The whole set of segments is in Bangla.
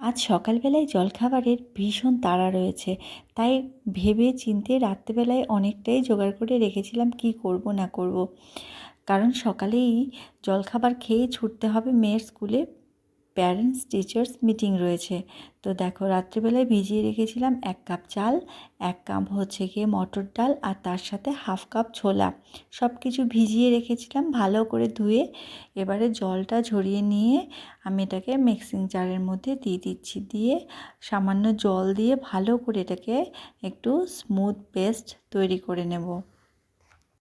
আজ সকালবেলায় জলখাবারের ভীষণ তাড়া রয়েছে, তাই ভেবে চিনতে রাত্রেবেলায় অনেকটাই জোগাড় করে রেখেছিলাম কি করব না করব। কারণ সকালেই জলখাবার খেয়ে ছুটতে হবে মেয়ের স্কুলে। প্যারেন্টস টিচার্স মিটিং রয়েছে। তো দেখো, রাত্রিবেলায় ভিজিয়ে রেখেছিলাম এক কাপ চাল, এক কাপ হচ্ছে গিয়ে মটর ডাল আর তার সাথে হাফ কাপ ছোলা। সব কিছু ভিজিয়ে রেখেছিলাম ভালো করে ধুয়ে। এবারে জলটা ঝরিয়ে নিয়ে আমি এটাকে মিক্সিং জারের মধ্যে দিয়ে দিচ্ছি। দিয়ে সামান্য জল দিয়ে ভালো করে এটাকে একটু স্মুথ পেস্ট তৈরি করে নেব।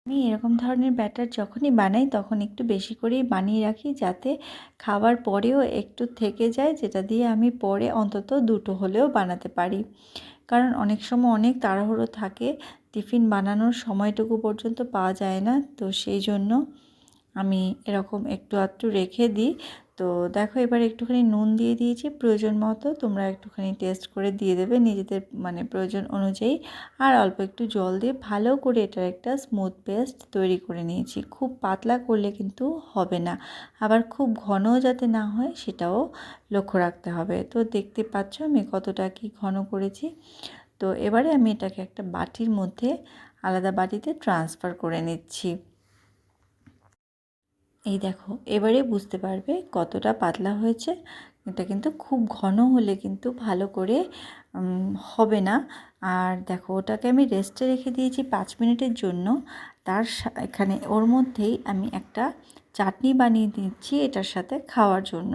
আমি এরকম ধরনের ব্যাটার যখনই বানাই, তখন একটু বেশি করেই বানিয়ে রাখি যাতে খাওয়ার পরেও একটু থেকে যায়, যেটা দিয়ে আমি পরে অন্তত দুটো হলেও বানাতে পারি। কারণ অনেক সময় অনেক তাড়াহুড়ো থাকে, টিফিন বানানোর সময়টুকু পর্যন্ত পাওয়া যায় না, তো সেই জন্য আমি এরকম একটু আধটু রেখে দিই। তো দেখো এবার একটুখানি নুন দিয়ে দিয়েছি, প্রয়োজন মতো তোমরা একটুখানি টেস্ট করে দিয়ে দেবে নিজেদের মানে প্রয়োজন অনুযায়ী। আর অল্প একটু জল দিয়ে ভালো করে এটার একটা স্মুথ পেস্ট তৈরি করে নিয়েছি। খুব পাতলা করলে কিন্তু হবে না, আবার খুব ঘনও যাতে না হয় সেটাও লক্ষ্য রাখতে হবে। তো দেখতে পাচ্ছ আমি কতটা কি ঘন করেছি। তো এবারে আমি এটাকে একটা বাটির মধ্যে আলাদা বাটিতে ট্রান্সফার করে নিচ্ছি। এই দেখো, এবারে বুঝতে পারবে কতটা পাতলা হয়েছে। এটা কিন্তু খুব ঘন হলে কিন্তু ভালো করে হবে না। আর দেখো, ওটাকে আমি রেস্টে রেখে দিয়েছি পাঁচ মিনিটের জন্য। তার এখানে ওর মধ্যেই আমি একটা চাটনি বানিয়ে দিচ্ছি এটার সাথে খাওয়ার জন্য।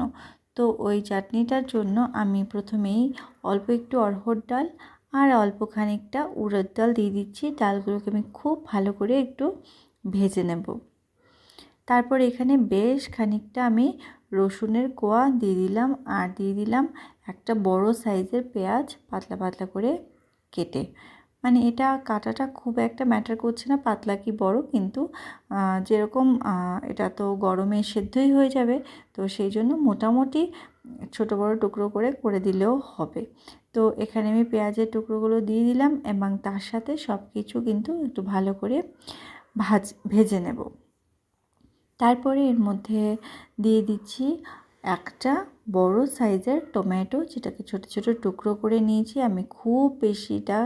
তো ওই চাটনিটার জন্য আমি প্রথমেই অল্প একটু অরহর ডাল আর অল্প খানিকটা উড়দ ডাল দিয়ে দিচ্ছি। ডালগুলোকে আমি খুব ভালো করে একটু ভেজে নেব। তারপর এখানে বেশ খানিকটা আমি রসুনের কোয়া দিয়ে দিলাম আর দিয়ে দিলাম একটা বড় সাইজের পেঁয়াজ পাতলা পাতলা করে কেটে। মানে এটা কাটাটা খুব একটা ম্যাটার করছে না, পাতলা কি বড় কিন্তু যেরকম এটা তো গরমে সেদ্ধই হয়ে যাবে, তো সেই জন্য মোটামুটি ছোট বড় টুকরো করে করে দিলেও হবে। তো এখানে আমি পেঁয়াজের টুকরোগুলো দিয়ে দিলাম এবং তার সাথে সব কিছু কিন্তু একটু ভালো করে ভাজ, ভেজে নেব। তারপরে এর মধ্যে দিয়ে দিচ্ছি একটা বড় সাইজের টমেটো, যেটাকে ছোট ছোট টুকরো করে নিয়েছি। আমি খুব বেশিটা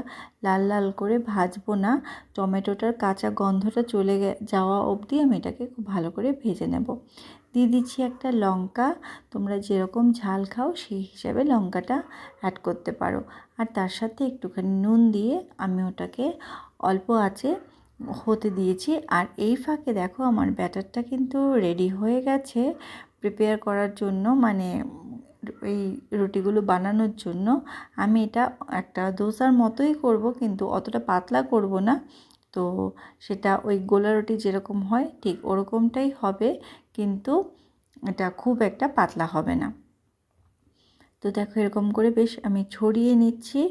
লাল লাল করে ভাজবো না। টমেটোটার কাঁচা গন্ধটা চলে যাওয়া অবধি আমি এটাকে খুব ভালো করে ভেজে নেব। দিয়ে দিচ্ছি একটা লঙ্কা। তোমরা যেরকম ঝাল খাও, সেই হিসাবে লঙ্কাটা অ্যাড করতে পারো। আর তার সাথে একটুখানি নুন দিয়ে আমি ওটাকে অল্প আছে হতে দিয়েছি। আর এই ফাঁকে দেখো আমার ব্যাটারটা কিন্তু রেডি হয়ে গেছে প্রিপেয়ার করার জন্য মানে এই রুটিগুলো বানানোর জন্য। আমি এটা একটা দোসার মতোই করব, কিন্তু অতটা পাতলা করব না। তো সেটা ওই গোলা রুটি যেরকম হয় ঠিক ওরকমটাই হবে, কিন্তু এটা খুব একটা পাতলা হবে না। তো দেখো এরকম করে বেশ আমি ছড়িয়ে নিচ্ছি।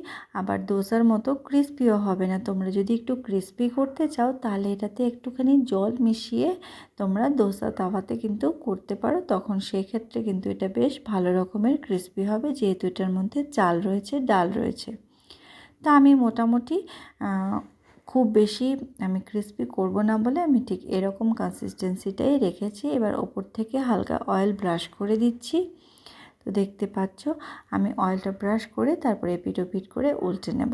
আবার দোসার মতো ক্রিস্পিও হবে না। তোমরা যদি একটু ক্রিস্পি করতে চাও, তাহলে এটাতে একটুখানি জল মিশিয়ে তোমরা দোসা তাওয়াতে কিন্তু করতে পারো। তখন সেক্ষেত্রে কিন্তু এটা বেশ ভালো রকমের ক্রিস্পি হবে, যেহেতু এটার মধ্যে চাল রয়েছে, ডাল রয়েছে। তা আমি মোটামুটি খুব বেশি আমি ক্রিস্পি করব না বলে আমি ঠিক এরকম কনসিস্টেন্সিটাই রেখেছি। এবার ওপর থেকে হালকা অয়েল ব্রাশ করে দিচ্ছি। তো দেখতে পাচ্ছ, আমি অয়েলটা ব্রাশ করে তারপরে এপিট ওপিট করে উল্টে নেব।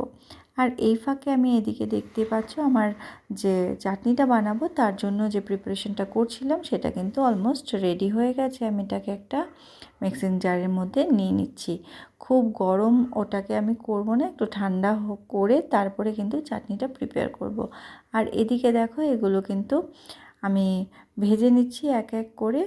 আর এই ফাঁকে আমি এদিকে দেখতে পাচ্ছ, আমার যে চাটনিটা বানাবো তার জন্য যে প্রিপারেশনটা করছিলাম সেটা কিন্তু অলমোস্ট রেডি হয়ে গেছে। আমি এটাকে একটা মিক্সিং জারের মধ্যে নিয়ে নিচ্ছি। খুব গরম ওটাকে আমি করব না, একটু ঠান্ডা করে তারপরে কিন্তু চাটনিটা প্রিপেয়ার করব। আর এদিকে দেখো, এগুলো কিন্তু আমি ভেজে নিচ্ছি এক এক করে।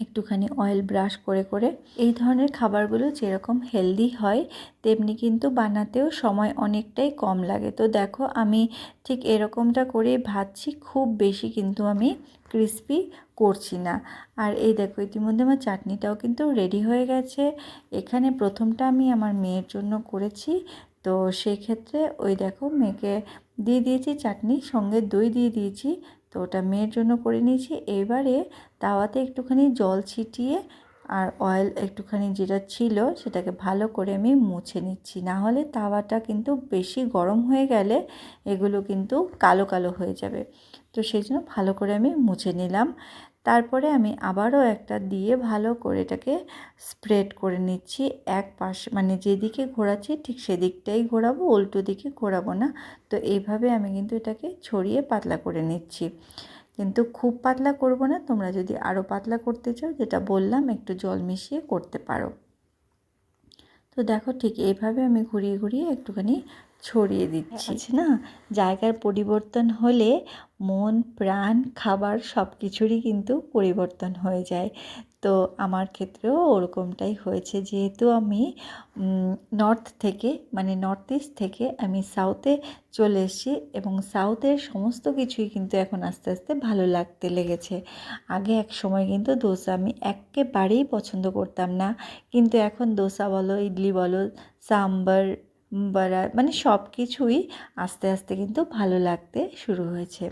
একটুখানি অয়েল ব্রাশ করে করে এই ধরনের খাবারগুলো যেরকম হেলদি হয়, তেমনি কিন্তু বানাতেও সময় অনেকটাই কম লাগে। তো দেখো আমি ঠিক এরকমটা করে ভাজছি, খুব বেশি কিন্তু আমি ক্রিস্পি করছি না। আর এই দেখো ইতিমধ্যে আমার চাটনিটাও কিন্তু রেডি হয়ে গেছে। এখানে প্রথমটা আমি আমার মেয়ের জন্য করেছি। তো সেক্ষেত্রে ওই দেখো মেয়েকে দিয়ে দিয়েছি চাটনি, সঙ্গে দই দিয়ে দিয়েছি। তো ওটা মেয়ের জন্য করে নিয়েছি। এবারে তাওয়াতে একটুখানি জল ছিটিয়ে আর অয়েল একটুখানি যেটা ছিল সেটাকে ভালো করে আমি মুছে নিচ্ছি। না হলে তাওয়াটা কিন্তু বেশি গরম হয়ে গেলে এগুলো কিন্তু কালো কালো হয়ে যাবে। তো সেই জন্য ভালো করে আমি মুছে নিলাম। তারপরে আমি আবারও একটা দিয়ে ভালো করে এটাকে স্প্রেড করে নিচ্ছি এক পাশ মানে যেদিকে ঘোরাচ্ছি ঠিক সেদিকটাই ঘোরাবো, উল্টো দিকে ঘোরাবো না। তো এইভাবে আমি কিন্তু এটাকে ছড়িয়ে পাতলা করে নিচ্ছি। কিন্তু খুব পাতলা করব না, তোমরা যদি আরও পাতলা করতে চাও, যেটা বললাম, একটু জল মিশিয়ে করতে পারো। তো দেখো ঠিক এইভাবে আমি ঘুরিয়ে ঘুরিয়ে একটুখানি ছড়িয়ে দিচ্ছি। না, জায়গার পরিবর্তন হলে মন, প্রাণ, খাবার সব কিছুরই কিন্তু পরিবর্তন হয়ে যায়। তো আমার ক্ষেত্রেও ওরকমটাই হয়েছে। যেহেতু আমি নর্থ থেকে মানে নর্থ ইস্ট থেকে আমি সাউথে চলে এসেছি এবং সাউথের সমস্ত কিছুই কিন্তু এখন আস্তে আস্তে ভালো লাগতে লেগেছে। আগে এক সময় কিন্তু দোসা আমি একেবারেই পছন্দ করতাম না। কিন্তু এখন দোসা বলো, ইডলি বলো, সাম্বার বড়া মানে সব কিছুই আস্তে আস্তে কিন্তু ভালো লাগতে শুরু হয়েছে।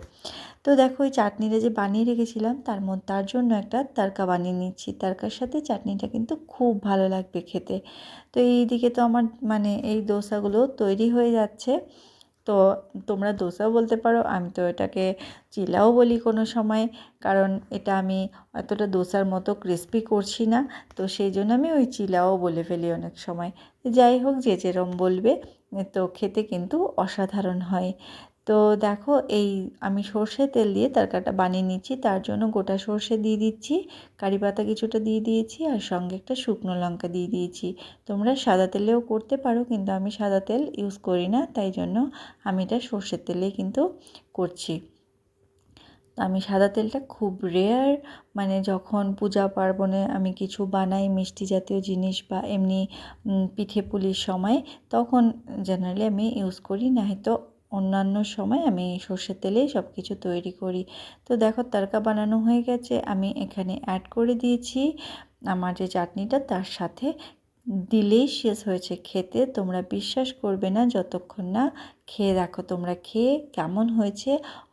তো দেখো ওই চাটনিটা যে বানিয়ে রেখেছিলাম, তার মধ্যে তার জন্য একটা তারকা বানিয়ে নিচ্ছি। তারকার সাথে চাটনিটা কিন্তু খুব ভালো লাগবে খেতে। তো এই দিকে তো আমার মানে এই দোসাগুলো তৈরি হয়ে যাচ্ছে। তো তোমরা দোসাও বলতে পারো, আমি তো এটাকে চিলাও বলি কোনো সময়। কারণ এটা আমি এতটা দোসার মতো ক্রিস্পি করছি না, তো সেই জন্য আমি ওই চিলাও বলে ফেলি অনেক সময়। যাই হোক, যে যেরম বলবে, তো খেতে কিন্তু অসাধারণ হয়। তো দেখো, এই আমি সর্ষে তেল দিয়ে তরকারিটা বানিয়ে নিচ্ছি। তার জন্য গোটা সর্ষে দিয়ে দিচ্ছি, কারি পাতা কিছুটা দিয়ে দিয়েছি আর সঙ্গে একটা শুকনো লঙ্কা দিয়ে দিয়েছি। তোমরা সাদা তেলেও করতে পারো, কিন্তু আমি সাদা তেল ইউজ করি না, তাই জন্য আমি এটা সর্ষের তেলে কিন্তু করছি। আমি সাদা তেলটা খুব রেয়ার মানে যখন পূজা পার্বণে আমি কিছু বানাই মিষ্টি জাতীয় জিনিস বা এমনি পিঠে পুলির সময়, তখন জেনারেলি আমি ইউজ করি না হয়তো অন্যান্য সময় আমি সর্ষের তেলেই সব কিছু তৈরি করি। তো দেখো তরকা বানানো হয়ে গেছে, আমি এখানে অ্যাড করে দিয়েছি। আমার যে চাটনিটা তার সাথে দিলেই শেষ হয়েছে খেতে। তোমরা বিশ্বাস করবে না, যতক্ষণ না খেয়ে দেখো তোমরা খেয়ে কেমন হয়েছে,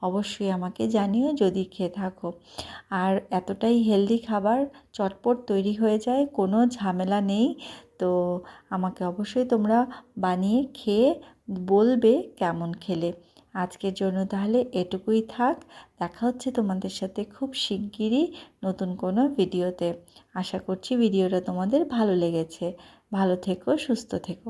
অবশ্যই আমাকে জানিও যদি খেয়ে থাকো। আর এতটাই হেলদি খাবার চটপট তৈরি হয়ে যায়, কোনো ঝামেলা নেই। তো আমাকে অবশ্যই তোমরা বানিয়ে খেয়ে বলবে কেমন খেলে। আজকের জন্য তাহলে এটুকুই থাক। দেখা হচ্ছে তোমাদের সাথে খুব শিগগিরই নতুন কোনো ভিডিওতে। আশা করছি ভিডিওটা তোমাদের ভালো লেগেছে। ভালো থেকো, সুস্থ থেকো।